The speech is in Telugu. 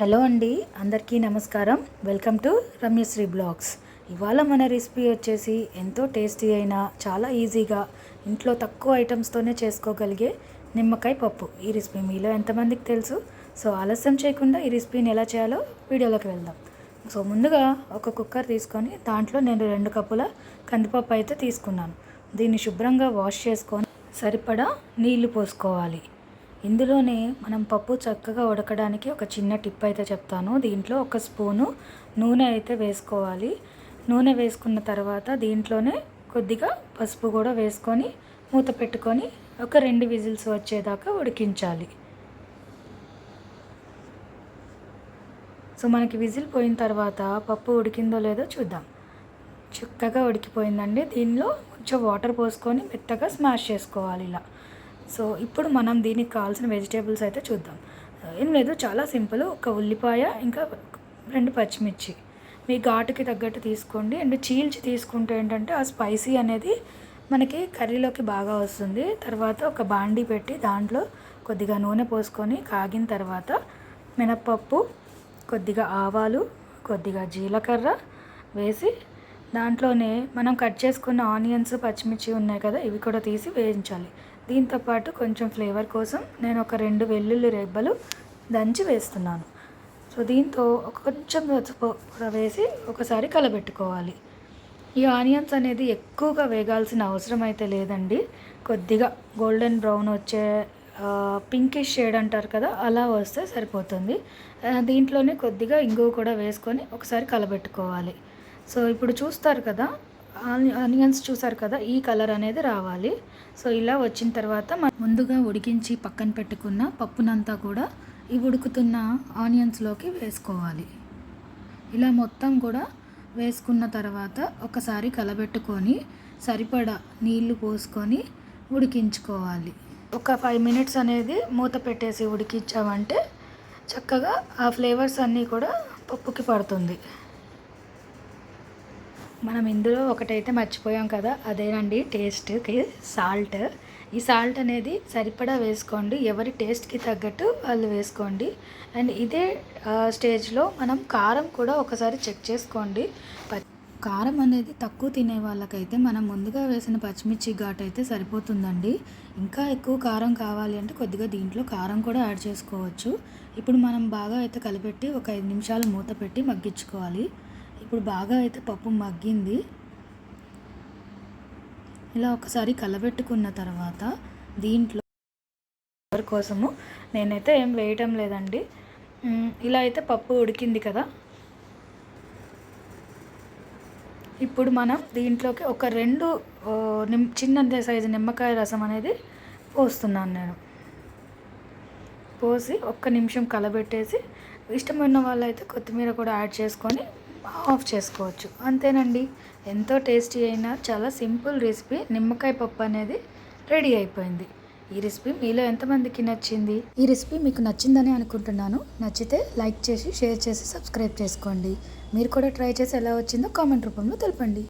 హలో అండి అందరికీ నమస్కారం. Welcome to Ramyasri blogs. ఇవాళ మన రెసిపీ వచ్చేసి ఎంతో టేస్టీ అయినా చాలా ఈజీగా ఇంట్లో తక్కువ ఐటమ్స్తోనే చేసుకోగలిగే నిమ్మకాయ పప్పు. ఈ రెసిపీ మీలో ఎంతమందికి తెలుసు? సో ఆలస్యం చేయకుండా ఈ రెసిపీని ఎలా చేయాలో వీడియోలోకి వెళ్దాం. సో ముందుగా ఒక కుక్కర్ తీసుకొని దాంట్లో నేను రెండు కప్పుల కందిపప్పు అయితే తీసుకున్నాను. దీన్ని శుభ్రంగా వాష్ చేసుకొని సరిపడా నీళ్ళు పోసుకోవాలి. ఇందులోనే మనం పప్పు చక్కగా ఉడకడానికి ఒక చిన్న టిప్ అయితే చెప్తాను. దీంట్లో ఒక స్పూను నూనె అయితే వేసుకోవాలి. నూనె వేసుకున్న తర్వాత దీంట్లోనే కొద్దిగా పసుపు కూడా వేసుకొని మూత పెట్టుకొని ఒక రెండు విజిల్స్ వచ్చేదాకా ఉడికించాలి. సో మనకి విజిల్ పోయిన తర్వాత పప్పు ఉడికిందో లేదో చూద్దాం. చక్కగా ఉడికిపోయిందండి. దీనిలో కొంచెం వాటర్ పోసుకొని మెత్తగా స్మాష్ చేసుకోవాలి ఇలా. సో ఇప్పుడు మనం దీనికి కావాల్సిన వెజిటేబుల్స్ అయితే చూద్దాం. ఏం లేదు చాలా సింపుల్. ఒక ఉల్లిపాయ ఇంకా రెండు పచ్చిమిర్చి. మీ ఘాటుకి తగ్గట్టు తీసుకోండి. అండ్ చీల్చి తీసుకుంటే ఏంటంటే ఆ స్పైసీ అనేది మనకి కర్రీలోకి బాగా వస్తుంది. తర్వాత ఒక బాండీ పెట్టి దాంట్లో కొద్దిగా నూనె పోసుకొని కాగిన తర్వాత మినప్పప్పు కొద్దిగా ఆవాలు కొద్దిగా జీలకర్ర వేసి దాంట్లోనే మనం కట్ చేసుకున్న ఆనియన్స్ పచ్చిమిర్చి ఉన్నాయి కదా ఇవి కూడా తీసి వేయించాలి. దీంతోపాటు కొంచెం ఫ్లేవర్ కోసం నేను ఒక రెండు వెల్లుల్లి రెబ్బలు దంచి వేస్తున్నాను. సో దీంతో కొంచెం కూడా వేసి ఒకసారి కలబెట్టుకోవాలి. ఈ ఆనియన్స్ అనేది ఎక్కువగా వేగాల్సిన అవసరం అయితే లేదండి. కొద్దిగా గోల్డెన్ బ్రౌన్ వచ్చే పింకిష్ షేడ్ అంటారు కదా అలా వస్తే సరిపోతుంది. దీంట్లోనే కొద్దిగా ఇంగువ కూడా వేసుకొని ఒకసారి కలబెట్టుకోవాలి. సో ఇప్పుడు చూస్తారు కదా ఆనియన్స్ చూసారు కదా ఈ కలర్ అనేది రావాలి. సో ఇలా వచ్చిన తర్వాత మనం ముందుగా ఉడికించి పక్కన పెట్టుకున్న పప్పునంతా కూడా ఈ ఉడుకుతున్న ఆనియన్స్లోకి వేసుకోవాలి. ఇలా మొత్తం కూడా వేసుకున్న తర్వాత ఒకసారి కలబెట్టుకొని సరిపడా నీళ్ళు పోసుకొని ఉడికించుకోవాలి. ఒక ఫైవ్ మినిట్స్ అనేది మూత పెట్టేసి ఉడికించామంటే చక్కగా ఆ ఫ్లేవర్స్ అన్నీ కూడా పప్పుకి పడుతుంది. మనం ఇందులో ఒకటైతే మర్చిపోయాం కదా అదేనండి టేస్ట్కి సాల్ట్ ఈ సాల్ట్ అనేది సరిపడా వేసుకోండి ఎవరి టేస్ట్కి తగ్గట్టు వాళ్ళు వేసుకోండి. అండ్ ఇదే స్టేజ్లో మనం కారం కూడా ఒకసారి చెక్ చేసుకోండి. ప- కారం అనేది తక్కువ తినే వాళ్ళకైతే మనం ముందుగా వేసిన పచ్చిమిర్చి ఘాట్ అయితే సరిపోతుందండి. ఇంకా ఎక్కువ కారం కావాలి అంటే కొద్దిగా దీంట్లో కారం కూడా యాడ్ చేసుకోవచ్చు. ఇప్పుడు మనం బాగా అయితే కలిపెట్టి ఒక ఐదు నిమిషాలు మూత పెట్టి మగ్గించుకోవాలి. ఇప్పుడు బాగా అయితే పప్పు మగ్గింది. ఇలా ఒకసారి కలబెట్టుకున్న తర్వాత దీంట్లో ఫ్లేవర్ కోసము నేనైతే ఏం వేయటం లేదండి. ఇలా అయితే పప్పు ఉడికింది కదా. ఇప్పుడు మనం దీంట్లోకి ఒక రెండు నిమ్ చిన్న సైజు నిమ్మకాయ రసం అనేది పోస్తున్నాను నేను. పోసి ఒక్క నిమిషం కలబెట్టేసి ఇష్టమైన వాళ్ళైతే కొత్తిమీర కూడా యాడ్ చేసుకొని ఆఫ్ చేసుకోవచ్చు. అంతేనండి. ఎంతో టేస్టీ అయినా చాలా సింపుల్ రెసిపీ నిమ్మకాయ పప్పు అనేది రెడీ అయిపోయింది. ఈ రెసిపీ మీలో ఎంతమందికి నచ్చింది? ఈ రెసిపీ మీకు నచ్చిందని అనుకుంటున్నాను. నచ్చితే లైక్ చేసి షేర్ చేసి సబ్స్క్రైబ్ చేసుకోండి. మీరు కూడా ట్రై చేసి ఎలా వచ్చిందో కామెంట్ రూపంలో తెలపండి.